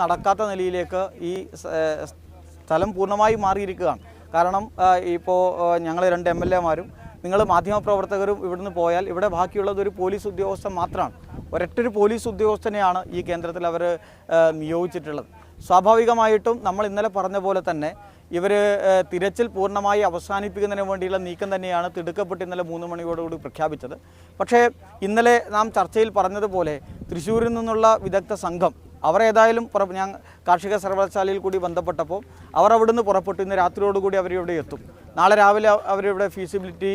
നടക്കാത്ത നിലയിലേക്ക് ഈ സ്ഥലം പൂർണമായി മാറിയിരിക്കുകയാണ്. കാരണം ഇപ്പോൾ ഞങ്ങൾ രണ്ട് എം എൽ എമാരും നിങ്ങൾ മാധ്യമപ്രവർത്തകരും ഇവിടുന്ന് പോയാൽ ഇവിടെ ബാക്കിയുള്ളത് ഒരു പോലീസ് ഉദ്യോഗസ്ഥൻ മാത്രമാണ്. ഒരൊറ്റൊരു പോലീസ് ഉദ്യോഗസ്ഥനെയാണ് ഈ കേന്ദ്രത്തിൽ അവർ നിയോഗിച്ചിട്ടുള്ളത്. സ്വാഭാവികമായിട്ടും നമ്മൾ ഇന്നലെ പറഞ്ഞ പോലെ തന്നെ ഇവർ തിരച്ചിൽ പൂർണമായി അവസാനിപ്പിക്കുന്നതിന് വേണ്ടിയുള്ള നീക്കം തന്നെയാണ് തിടുക്കപ്പെട്ട് ഇന്നലെ മൂന്ന് മണിയോടുകൂടി പ്രഖ്യാപിച്ചത്. പക്ഷേ ഇന്നലെ നാം ചർച്ചയിൽ പറഞ്ഞതുപോലെ തൃശ്ശൂരിൽ നിന്നുള്ള വിദഗ്ധ സംഘം അവർ ഏതായാലും ഞാൻ കാർഷിക സർവകലാശാലയിൽ കൂടി ബന്ധപ്പെട്ടപ്പോൾ അവർ അവിടുന്ന് പുറപ്പെട്ടു. ഇന്ന് രാത്രിയോടുകൂടി അവരിവിടെ എത്തും. നാളെ രാവിലെ അവ- അവരിവിടെ ഫീസിബിലിറ്റി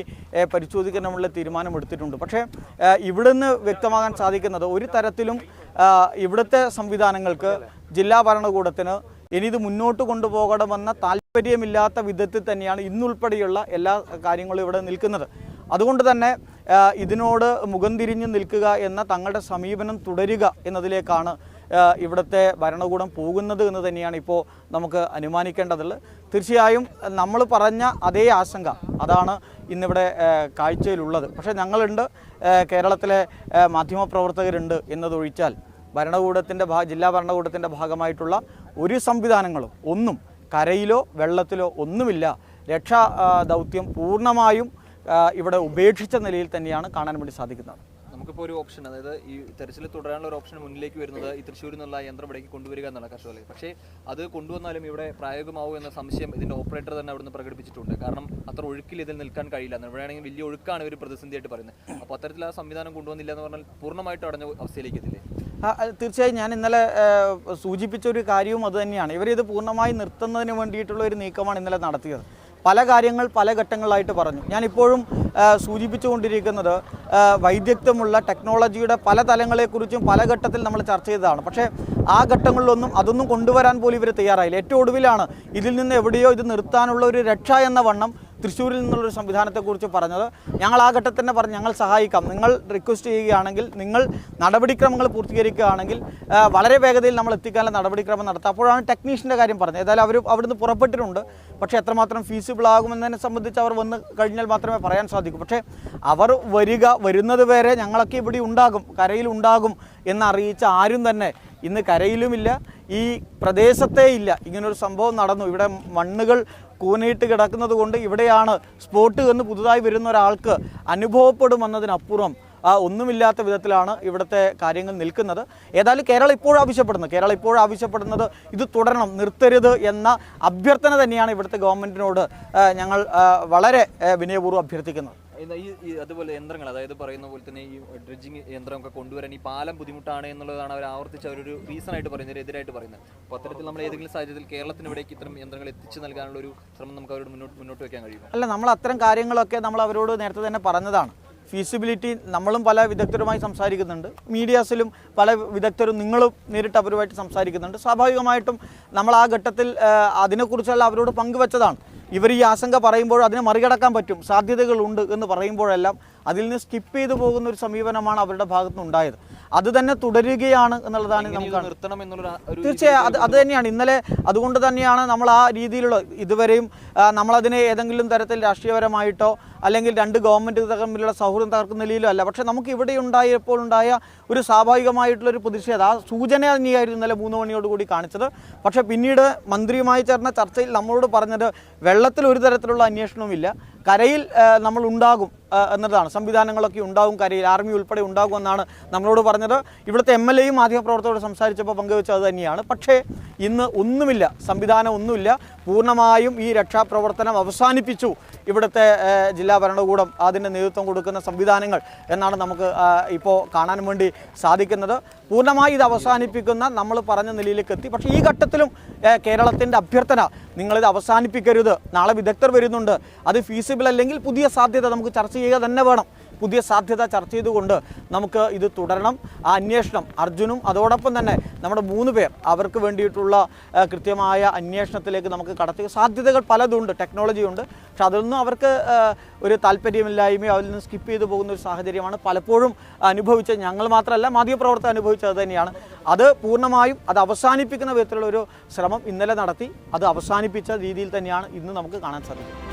പരിശോധിക്കാനുള്ള തീരുമാനമെടുത്തിട്ടുണ്ട്. പക്ഷേ ഏഹ്, ഇവിടുന്ന് വ്യക്തമാകാൻ സാധിക്കുന്നത് ഒരു തരത്തിലും ഇവിടുത്തെ സംവിധാനങ്ങൾക്ക് ജില്ലാ ഭരണകൂടത്തിന് ഇനി ഇത് മുന്നോട്ട് കൊണ്ടുപോകണമെന്ന താല്പര്യമില്ലാത്ത വിധത്തിൽ തന്നെയാണ് ഇന്നുൾപ്പെടെയുള്ള എല്ലാ കാര്യങ്ങളും ഇവിടെ നിൽക്കുന്നത്. അതുകൊണ്ട് തന്നെ ഇതിനോട് മുഖം തിരിഞ്ഞ് നിൽക്കുക എന്ന തങ്ങളുടെ സമീപനം തുടരുക എന്നതിലേക്കാണ് ഇവിടുത്തെ ഭരണകൂടം പോകുന്നത് എന്ന് തന്നെയാണ് ഇപ്പോൾ നമുക്ക് അനുമാനിക്കേണ്ടതുള്ളത്. തീർച്ചയായും നമ്മൾ പറഞ്ഞ അതേ ആശങ്ക അതാണ് ഇന്നിവിടെ കാഴ്ചയിലുള്ളത്. പക്ഷേ ഞങ്ങളുണ്ട് കേരളത്തിലെ മാധ്യമപ്രവർത്തകരുണ്ട് എന്നതൊഴിച്ചാൽ ഭരണകൂടത്തിന്റെ ഭാ ജില്ലാ ഭരണകൂടത്തിന്റെ ഭാഗമായിട്ടുള്ള ഒരു സംവിധാനങ്ങളും ഒന്നും കരയിലോ വെള്ളത്തിലോ ഒന്നുമില്ല. രക്ഷാ ദൗത്യം പൂർണമായും ഇവിടെ ഉപേക്ഷിച്ച നിലയിൽ തന്നെയാണ് കാണാൻ വേണ്ടി സാധിക്കുന്നത്. നമുക്കിപ്പോൾ ഒരു ഓപ്ഷൻ അതായത് ഈ തെരച്ചിൽ തുടരാനുള്ള ഒരു ഓപ്ഷൻ മുന്നിലേക്ക് വരുന്നത് ഈ തൃശ്ശൂരിൽ നിന്നുള്ള യന്ത്രം ഇവിടേക്ക് കൊണ്ടുവരിക എന്നുള്ള കർഷകർ പക്ഷേ അത് കൊണ്ടുവന്നാലും ഇവിടെ പ്രായോഗികമാവും എന്ന സംശയം ഇതിന്റെ ഓപ്പറേറ്റർ തന്നെ അവിടുന്ന് പ്രകടിപ്പിച്ചിട്ടുണ്ട്. കാരണം അത്ര ഒഴുക്കിൽ ഇതിൽ നിൽക്കാൻ കഴിയില്ല. ഇവിടെയാണെങ്കിൽ വലിയ ഒഴുക്കാണ് ഇവർ പ്രതിസന്ധിയായിട്ട് പറയുന്നത്. അപ്പോൾ അത്തരത്തിൽ ആ സംവിധാനം കൊണ്ടുവന്നില്ല എന്ന് പറഞ്ഞാൽ പൂർണമായിട്ട് അടഞ്ഞ അവസ്ഥയിലേക്ക് എത്തില്ലേ തീർച്ചയായും ഞാൻ ഇന്നലെ സൂചിപ്പിച്ച ഒരു കാര്യവും അതുതന്നെയാണ് ഇവരിത് പൂർണമായി നിർത്തുന്നതിന് വേണ്ടിയിട്ടുള്ള ഒരു നീക്കമാണ് ഇന്നലെ നടത്തിയത്. പല കാര്യങ്ങൾ പല ഘട്ടങ്ങളായിട്ട് പറഞ്ഞു. ഞാനിപ്പോഴും സൂചിപ്പിച്ചുകൊണ്ടിരിക്കുന്നത് വൈദഗ്ധ്യമുള്ള ടെക്നോളജിയുടെ പല തലങ്ങളെക്കുറിച്ചും പല ഘട്ടത്തിൽ നമ്മൾ ചർച്ച ചെയ്തതാണ്. പക്ഷേ ആ ഘട്ടങ്ങളിലൊന്നും അതൊന്നും കൊണ്ടുവരാൻ പോലും ഇവർ തയ്യാറായില്ല. ഏറ്റവും ഒടുവിലാണ് ഇതിൽ നിന്ന് എവിടെയോ ഇത് നിർത്താനുള്ള ഒരു രക്ഷ എന്ന വണ്ണം തൃശ്ശൂരിൽ നിന്നുള്ളൊരു സംവിധാനത്തെക്കുറിച്ച് പറഞ്ഞത് ഞങ്ങൾ ആ ഘട്ടത്തിൽ തന്നെ പറഞ്ഞു ഞങ്ങൾ സഹായിക്കാം. നിങ്ങൾ റിക്വസ്റ്റ് ചെയ്യുകയാണെങ്കിൽ നിങ്ങൾ നടപടിക്രമങ്ങൾ പൂർത്തീകരിക്കുകയാണെങ്കിൽ വളരെ വേഗതയിൽ നമ്മൾ എത്തിക്കാനുള്ള നടപടിക്രമം നടത്താം. അപ്പോഴാണ് ടെക്നീഷ്യന്റെ കാര്യം പറഞ്ഞത്. ഏതായാലും അവർ അവിടുന്ന് പുറപ്പെട്ടിട്ടുണ്ട്. പക്ഷേ എത്രമാത്രം ഫീസിബിൾ ആകുമെന്നതിനെ സംബന്ധിച്ച് അവർ വന്ന് കഴിഞ്ഞാൽ മാത്രമേ പറയാൻ സാധിക്കൂ. പക്ഷേ അവർ വരിക വരുന്നത് വരെ ഞങ്ങളൊക്കെ ഇവിടെ ഉണ്ടാകും കരയിൽ ഉണ്ടാകും എന്നറിയിച്ച ആരും തന്നെ ഇന്ന് കരയിലുമില്ല ഈ പ്രദേശത്തേ ഇല്ല ഇങ്ങനൊരു സംഭവം നടന്നു. ഇവിടെ മണ്ണുകൾ കൂനയിട്ട് കിടക്കുന്നത് കൊണ്ട് ഇവിടെയാണ് സ്പോട്ട് എന്ന് പുതുതായി വരുന്ന ഒരാൾക്ക് അനുഭവപ്പെടുമെന്നതിനപ്പുറം ഒന്നുമില്ലാത്ത വിധത്തിലാണ് ഇവിടുത്തെ കാര്യങ്ങൾ നിൽക്കുന്നത്. ഏതായാലും കേരളം ഇപ്പോഴും ആവശ്യപ്പെടുന്നത് കേരളം ഇപ്പോഴും ആവശ്യപ്പെടുന്നത് ഇത് തുടരണം നിർത്തരുത് എന്ന അഭ്യർത്ഥന തന്നെയാണ് ഇവിടുത്തെ ഗവൺമെന്റിനോട് ഞങ്ങൾ വളരെ വിനയപൂർവം അഭ്യർത്ഥിക്കുന്നത് ഈ അതുപോലെ യന്ത്രങ്ങൾ അതായത് പറയുന്ന പോലെ തന്നെ ഈ ഡ്രഡ്ജിങ് യന്ത്രമൊക്കെ കൊണ്ടുവരാൻ ഈ പാലം ബുദ്ധിമുട്ടാണ് എന്നുള്ളതാണ് അവർ ആവർത്തിച്ച് അവരൊരു റീസൺ ആയിട്ട് പറയുന്നത് എതിരായിട്ട് പറയുന്നത്. അപ്പോൾ അത്തരത്തിൽ നമ്മൾ ഏതെങ്കിലും സാഹചര്യത്തിൽ കേരളത്തിന് ഇവിടേക്ക് ഇത്തരം യന്ത്രങ്ങൾ എത്തിച്ചു നൽകാനുള്ള ഒരു ശ്രമം നമുക്ക് അവരോട് മുന്നോട്ട് മുന്നോട്ട് വെക്കാൻ കഴിയും അല്ല നമ്മൾ അത്തരം കാര്യങ്ങളൊക്കെ നമ്മൾ അവരോട് നേരത്തെ തന്നെ പറഞ്ഞതാണ്. ഫീസിബിലിറ്റി നമ്മളും പല വിദഗ്ധരുമായി സംസാരിക്കുന്നുണ്ട്. മീഡിയാസിലും പല വിദഗ്ധരും നിങ്ങളും നേരിട്ട് അവരുമായിട്ട് സംസാരിക്കുന്നുണ്ട്. സ്വാഭാവികമായിട്ടും നമ്മൾ ആ ഘട്ടത്തിൽ അതിനെക്കുറിച്ചുള്ള അവരോട് പങ്കുവച്ചതാണ്. ഇവർ ഈ ആശങ്ക പറയുമ്പോൾ അതിനെ മറികടക്കാൻ പറ്റും. സാധ്യതകളുണ്ട് എന്ന് പറയുമ്പോഴെല്ലാം അതിൽ നിന്ന് സ്കിപ്പ് ചെയ്തു പോകുന്ന ഒരു സമീപനമാണ് അവരുടെ ഭാഗത്ത് ഉണ്ടായത്. അത് തന്നെ തുടരുകയാണ് എന്നുള്ളതാണ് നമുക്ക് നിർത്തണം എന്നുള്ള തീർച്ചയായും അത് അത് തന്നെയാണ്. ഇന്നലെ അതുകൊണ്ട് തന്നെയാണ് നമ്മൾ ആ രീതിയിലുള്ള ഇതുവരെയും നമ്മളതിനെ ഏതെങ്കിലും തരത്തിൽ രാഷ്ട്രീയപരമായിട്ടോ അല്ലെങ്കിൽ രണ്ട് ഗവൺമെന്റ് തമ്മിലുള്ള സൗഹൃദം തകർക്കുന്ന നിലയിലോ അല്ല. പക്ഷേ നമുക്ക് ഇവിടെ ഉണ്ടായപ്പോൾ ഉണ്ടായ ഒരു സ്വാഭാവികമായിട്ടുള്ളൊരു പ്രതിഷേധം. ആ സൂചന തന്നെയായിരുന്നു ഇന്നലെ മൂന്ന് മണിയോടുകൂടി കാണിച്ചത്. പക്ഷേ പിന്നീട് മന്ത്രിയുമായി ചേർന്ന ചർച്ചയിൽ നമ്മളോട് പറഞ്ഞത് വെള്ളത്തിൽ ഒരു തരത്തിലുള്ള അന്വേഷണവുമില്ല കരയിൽ നമ്മൾ ഉണ്ടാകും എന്നതാണ്. സംവിധാനങ്ങളൊക്കെ ഉണ്ടാകും കരയിൽ. ആർമി ഉൾപ്പെടെ ഉണ്ടാകും എന്നാണ് നമ്മളോട് പറഞ്ഞത്. ഇവിടുത്തെ എം എൽ എയും മാധ്യമപ്രവർത്തകരോട് സംസാരിച്ചപ്പോൾ പങ്കുവെച്ചത് തന്നെയാണ്. പക്ഷേ ഇന്ന് ഒന്നുമില്ല. സംവിധാനം ഒന്നുമില്ല. പൂർണമായും ഈ രക്ഷാപ്രവർത്തനം അവസാനിപ്പിച്ചു. ഇവിടുത്തെ ജില്ലാ ഭരണകൂടം അതിന് നേതൃത്വം കൊടുക്കുന്ന സംവിധാനങ്ങൾ എന്നാണ് നമുക്ക് ഇപ്പോൾ കാണാൻ വേണ്ടി സാധിക്കുന്നത്. പൂർണമായി ഇത് അവസാനിപ്പിക്കുന്ന നമ്മൾ പറഞ്ഞ നിലയിലേക്ക് എത്തി. പക്ഷേ ഈ ഘട്ടത്തിലും കേരളത്തിന്റെ അഭ്യർത്ഥന നിങ്ങളിത് അവസാനിപ്പിക്കരുത്. നാളെ വിദഗ്ധർ വരുന്നുണ്ട്. അത് ഫീസിബിൾ അല്ലെങ്കിൽ പുതിയ സാധ്യത നമുക്ക് ചർച്ച ചെയ്യുക തന്നെ വേണം. പുതിയ സാധ്യത ചർച്ച ചെയ്തുകൊണ്ട് നമുക്ക് ഇത് തുടരണം. ആ അന്വേഷണം അർജുനും അതോടൊപ്പം തന്നെ നമ്മുടെ മൂന്ന് പേർ അവർക്ക് വേണ്ടിയിട്ടുള്ള കൃത്യമായ അന്വേഷണത്തിലേക്ക് നമുക്ക് കടത്തി. സാധ്യതകൾ പലതുണ്ട് ടെക്നോളജി ഉണ്ട്. പക്ഷെ അതൊന്നും അവർക്ക് ഒരു താല്പര്യമില്ലായ്മയോ അതിൽ നിന്ന് സ്കിപ്പ് ചെയ്തു പോകുന്ന ഒരു സാഹചര്യമാണ് പലപ്പോഴും അനുഭവിച്ചത്. ഞങ്ങൾ മാത്രമല്ല മാധ്യമപ്രവർത്തകർ അനുഭവിച്ചത് തന്നെയാണ്. അത് പൂർണമായും അത് അവസാനിപ്പിക്കുന്ന വിധത്തിലുള്ള ഒരു ശ്രമം ഇന്നലെ നടത്തി. അത് അവസാനിപ്പിച്ച രീതിയിൽ തന്നെയാണ് ഇന്ന് നമുക്ക് കാണാൻ സാധിക്കും